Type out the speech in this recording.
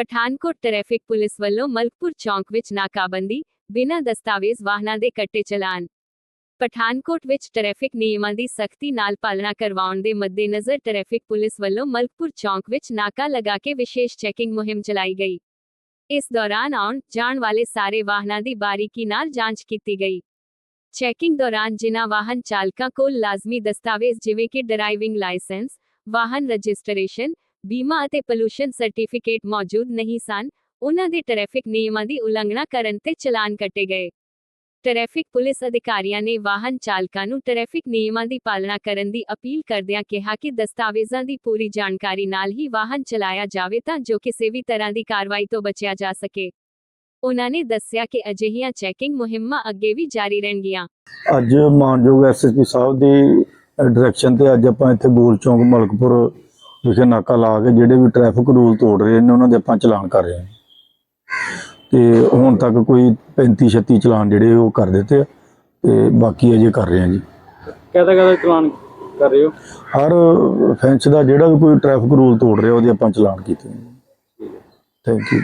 Pathankot traffic police ਵੱਲੋਂ ਮਲਕਪੁਰ ਚੌਂਕ ਵਿੱਚ ਨਾਕਾਬੰਦੀ, ਬਿਨਾਂ ਦਸਤਾਵੇਜ਼ ਵਾਹਨਾਂ ਦੇ ਕੱਟੇ ਚਲਾਨ। ਪਠਾਨਕੋਟ ਵਿੱਚ ਟ੍ਰੈਫਿਕ ਨਿਯਮਾਂ ਦੀ ਸਖਤੀ ਨਾਲ ਪਾਲਣਾ ਕਰਵਾਉਣ ਦੇ ਮੱਦੇਨਜ਼ਰ ਟ੍ਰੈਫਿਕ ਪੁਲਿਸ ਵੱਲੋਂ ਮਲਕਪੁਰ ਚੌਂਕ ਵਿੱਚ ਨਾਕਾ ਲਗਾ ਕੇ ਵਿਸ਼ੇਸ਼ ਚੈਕਿੰਗ ਮੁਹਿੰਮ ਚਲਾਈ ਗਈ। ਇਸ ਦੌਰਾਨ ਆਉਣ ਜਾਣ ਵਾਲੇ ਸਾਰੇ ਵਾਹਨਾਂ ਦੀ ਬਾਰੀਕੀ ਨਾਲ ਜਾਂਚ ਕੀਤੀ ਗਈ। ਚੈਕਿੰਗ ਦੌਰਾਨ ਜਿਨ੍ਹਾਂ ਵਾਹਨ ਚਾਲਕਾਂ ਕੋਲ ਲਾਜ਼ਮੀ ਦਸਤਾਵੇਜ਼ ਜਿਵੇਂ ਕਿ ਡਰਾਈਵਿੰਗ ਲਾਇਸੈਂਸ, ਵਾਹਨ ਰਜਿਸਟ੍ਰੇਸ਼ਨ ਬੀਮਾ ਅਤੇ ਪੋਲੂਸ਼ਨ ਸਰਟੀਫਿਕੇਟ ਮੌਜੂਦ ਨਹੀਂ ਸਨ ਉਨ੍ਹਾਂ ਦੇ ਟ੍ਰੈਫਿਕ ਨਿਯਮਾਂ ਦੀ ਉਲੰਘਣਾ ਕਰਨ ਤੇ ਚਲਾਨ ਕੱਟੇ ਗਏ। ਟ੍ਰੈਫਿਕ ਪੁਲਿਸ ਅਧਿਕਾਰੀਆਂ ਨੇ ਵਾਹਨ ਚਾਲਕਾਂ ਨੂੰ ਟ੍ਰੈਫਿਕ ਨਿਯਮਾਂ ਦੀ ਪਾਲਣਾ ਕਰਨ ਦੀ ਅਪੀਲ ਕਰਦਿਆਂ ਕਿਹਾ ਕਿ ਦਸਤਾਵੇਜ਼ਾਂ ਦੀ ਪੂਰੀ ਜਾਣਕਾਰੀ ਨਾਲ ਹੀ ਵਾਹਨ ਚਲਾਇਆ ਜਾਵੇ ਤਾਂ ਜੋ ਕਿਸੇ ਵੀ ਤਰ੍ਹਾਂ ਦੀ ਕਾਰਵਾਈ ਤੋਂ ਬਚਿਆ ਜਾ ਸਕੇ। ਉਨ੍ਹਾਂ ਨੇ ਦੱਸਿਆ ਕਿ ਅਜਿਹੀਆਂ ਚੈਕਿੰਗ ਮੁਹਿੰਮਾਂ ਅੱਗੇ ਵੀ ਜਾਰੀ ਰਹਿਣਗੀਆਂ। ਅੱਜ ਮਾਨਯੋਗ ਐਸਐਸਪੀ ਸਾਹਿਬ ਦੀ ਡਾਇਰੈਕਸ਼ਨ ਤੇ ਅੱਜ ਆਪਾਂ ਇੱਥੇ ਗੋਲ ਚੌਂਕ ਮਲਕਪੁਰ ਵਿਖੇ ਨਾਕਾ ਲਾ ਕੇ ਜਿਹੜੇ ਵੀ ਟ੍ਰੈਫਿਕ ਰੂਲ ਤੋੜ ਰਹੇ ਨੇ ਉਹਨਾਂ ਦੇ ਆਪਾਂ ਚਲਾਨ ਕਰ ਰਹੇ ਹਾਂ। ਤੇ ਹੁਣ ਤੱਕ ਕੋਈ 35 36 ਚਲਾਨ ਜਿਹੜੇ ਉਹ ਕਰ ਦਿੱਤੇ ਆ ਤੇ ਬਾਕੀ ਅਜੇ ਕਰ ਰਹੇ ਹਾਂ ਜੀ। ਕਹਦਾ ਕਹਦਾ ਚਲਾਨ ਕਰ ਰਹੇ ਹੋ? ਹਰ ਫੈਂਸ ਦਾ ਜਿਹੜਾ ਵੀ ਕੋਈ ਟ੍ਰੈਫਿਕ ਰੂਲ ਤੋੜ ਰਿਹਾ ਉਹਦੇ ਆਪਾਂ ਚਲਾਨ ਕੀਤੇ ਥੈਂਕ ਯੂ